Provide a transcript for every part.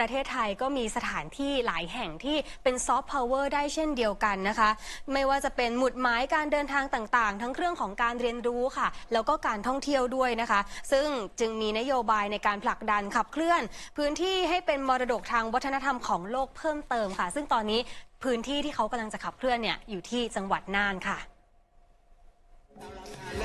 ประเทศไทยก็มีสถานที่หลายแห่งที่เป็นซอฟต์พาวเวอร์ได้เช่นเดียวกันนะคะ ไม่ว่าจะเป็นหมุดหมายการเดินทางต่างๆ ทั้งเรื่องของการเรียนรู้ค่ะ แล้วก็การท่องเที่ยวด้วยนะคะ ซึ่งจึงมีนโยบายในการผลักดันขับเคลื่อน พื้นที่ให้เป็นมรดกทางวัฒนธรรมของโลกเพิ่มเติมค่ะ ซึ่งตอนนี้พื้นที่ที่เขากำลังจะขับเคลื่อนเนี่ยอยู่ที่จังหวัดน่านค่ะ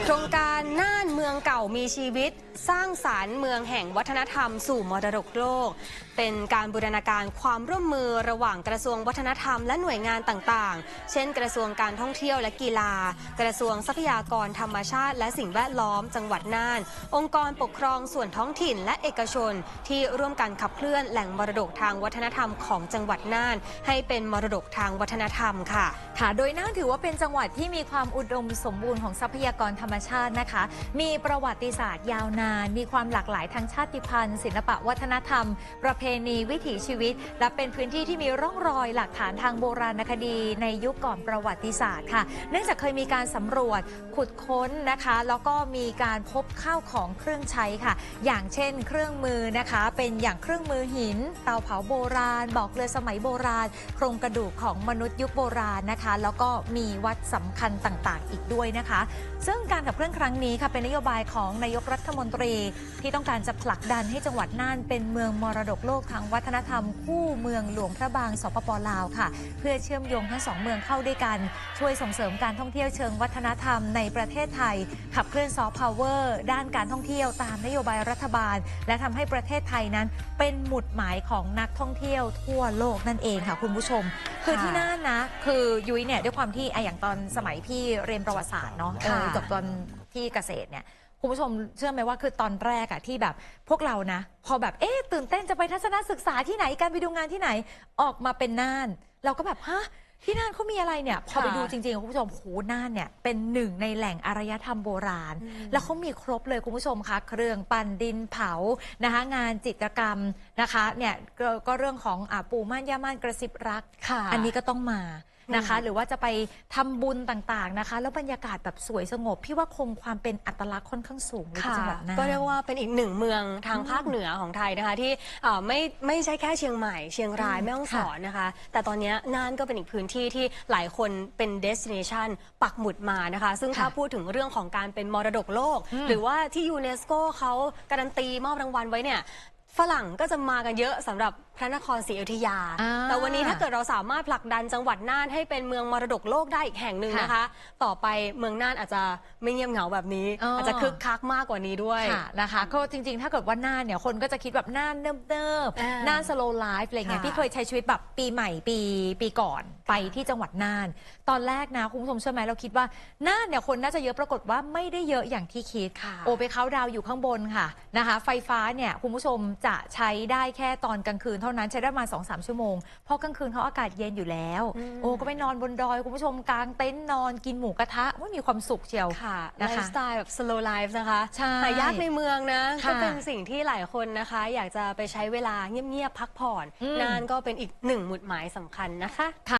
โครงการน่านเมืองเก่ามีชีวิต สร้างสารรค์เมืองแห่งวัฒนธรรมสู่มรดกโลก เป็นการบูรณาการความร่วมมือระหว่างกระทรวงวัฒนธรรมและหน่วยงานต่างๆ เช่น กระทรวงการท่องเที่ยวและกีฬา กระทรวงทรัพยากรธรรมชาติ และสิ่งแวดล้อม จังหวัดน่าน องค์กรปกครองส่วนท้องถิ่นและเอกชน ที่ร่วมกันขับเคลื่อนแหล่งมรดกทางวัฒนธรรมของจังหวัดน่าน ให้เป็นมรดกทางวัฒนธรรมค่ะค่ะ โดยน่านถือว่าเป็นจังหวัดที่มีความอุดมสมบูรณ์ของทรัพยากรธรรมชาตินะคะ มีประวัติศาสตร์ยาวนาน มีความหลากหลายทางชาติพันธุ์ ศิลปะวัฒนธรรม ประเพณีวิถีชีวิต และเป็นพื้นที่ที่มีร่องรอยหลักฐานทางโบราณคดี ในยุคก่อนประวัติศาสตร์ค่ะ เนื่องจากเคยมีการสำรวจขุดค้นนะคะ แล้วก็มีการพบข้าวของเครื่องใช้ค่ะ อย่างเช่น เครื่องมือนะคะ เป็นอย่างเครื่องมือหิน เตาเผาโบราณ บอกเรือสมัยโบราณ โครงกระดูกของมนุษย์ยุคโบราณนะคะแล้วก็มีวัดสำคัญต่างๆ อีกด้วยนะคะ ซึ่งการขับเคลื่อนครั้งนี้ค่ะเป็นนโยบายของนายกรัฐมนตรี ที่ต้องการจะผลักดันให้จังหวัดน่านเป็นเมืองมรดกโลกทางวัฒนธรรม คู่เมืองหลวงพระบางสปปลาวค่ะ เพื่อเชื่อมโยงทั้งสองเมืองเข้าด้วยกัน ช่วยส่งเสริมการท่องเที่ยวเชิงวัฒนธรรมในประเทศไทย ขับเคลื่อนซอฟต์พาวเวอร์ด้านการท่องเที่ยวตามนโยบายรัฐบาล และทำให้ประเทศไทยนั้น เป็นหมุดหมายของนักท่องเที่ยวทั่วโลกนั่นเองค่ะคุณผู้ชม คือที่น่านนะ คือยุ้ยเนี่ยด้วยความที่อะอย่างตอนสมัยพี่เรียนประวัติศาสตร์เนาะเออค่ะ จบตอนที่เกษตรเนี่ยคุณผู้ชมเชื่อไหมว่าคือตอนแรกอะที่แบบพวกเรานะ พอแบบเอ๊ะตื่นเต้นจะไปทัศนศึกษาที่ไหนการไปดูงานที่ไหนออกมาเป็นน่าน เราก็แบบฮะ ที่น่านเขามีอะไรเนี่ย พอไปค่ะดูจริงๆ คุณผู้ชมโหน่านเนี่ย เป็นหนึ่งในแหล่งอารยธรรมโบราณ แล้วเขามีครบเลยคุณผู้ชมคะเครื่องปั่นดินเผานะคะ งานจิตรกรรมนะคะ เนี่ยก็ก็เรื่องของอาปู่ม่านย่าม่านกระซิบรักค่ะอันนี้ก็ต้องมา นะคะอืมหรือว่าจะไปทำบุญต่างๆนะคะ แล้วบรรยากาศแบบสวยสงบ พี่ว่าคงความเป็นอัตลักษณ์ค่อนข้างสูงเลยที่ค่ะจังหวัดน่าน ก็เรียกว่าเป็นอีกหนึ่งเมืองทางภาคเหนือของไทยนะคะ ที่เอ่อไม่ไม่ใช่แค่เชียงใหม่ เชียงรายอืมแม่ฮ่องสอนนะคะ แต่ตอนนี้น่านก็เป็นอีกพื้นที่ที่หลายคนเป็น destination ปักหมุดมานะคะ ซึ่งถ้าค่ะพูดถึงเรื่องของการเป็นมรดกโลกอืมหรือว่าที่ยูเนสโกเขาการันตีมอบรางวัลไว้เนี่ยฝรั่งก็จะมากันเยอะสำหรับพระนครศรีอยุธยา อ่าแต่วันนี้ถ้าเกิดเราสามารถผลักดันจังหวัดน่านให้เป็นเมืองมรดกโลกได้อีกแห่งหนึ่งค่ะนะคะ ต่อไปเมืองน่านอาจจะไม่เงียบเหงาแบบนี้ อ๋ออ อาจจะคึกคักมากกว่านี้ด้วย ค่ะนะคะก็จริงๆ ถ้าเกิดว่าน่านเนี่ยคนก็จะคิดแบบน่านเนิบเนิบๆอ่าน่านสโลไลฟ์อะไรเงี้ยค่ะ พี่เคยใช้ชีวิตแบบปีใหม่ปีปีก่อนไปที่จังหวัดน่าน ตอนแรกนะคุณผู้ชมเชื่อไหมเราคิดว่าน่านเนี่ยคนน่าจะเยอะปรากฏว่าไม่ได้เยอะอย่างที่คิด ค่ะ โอไปเขาน์ดาวน์อยู่ข้างบนค่ะนะคะ ไฟฟ้าเนี่ยคุณผู้ชมจะใช้ได้แค่ตอนกลางคืนเท่านั้นใช้ได้ประมาณ2อสชั่วโมง เพราะกลางคืนเขาอากาศเย็นอยู่แล้วอืมโอ้ก็ไปนอนบนดอย คุณผู้ชมกางเต็นท์นอนกินหมูกระทะว่ามีความสุขเชียวค่ะไลนะคะฟ์สไตล์แบบ slow life นะคะใช่หายากในเมืองนะค่ะก็เป็นสิ่งที่หลายคนนะคะ อยากจะไปใช้เวลาเงียบๆพักผ่อนอืมนานก็เป็นอีกหนึ่งหมุดหมายสำคัญนะคะ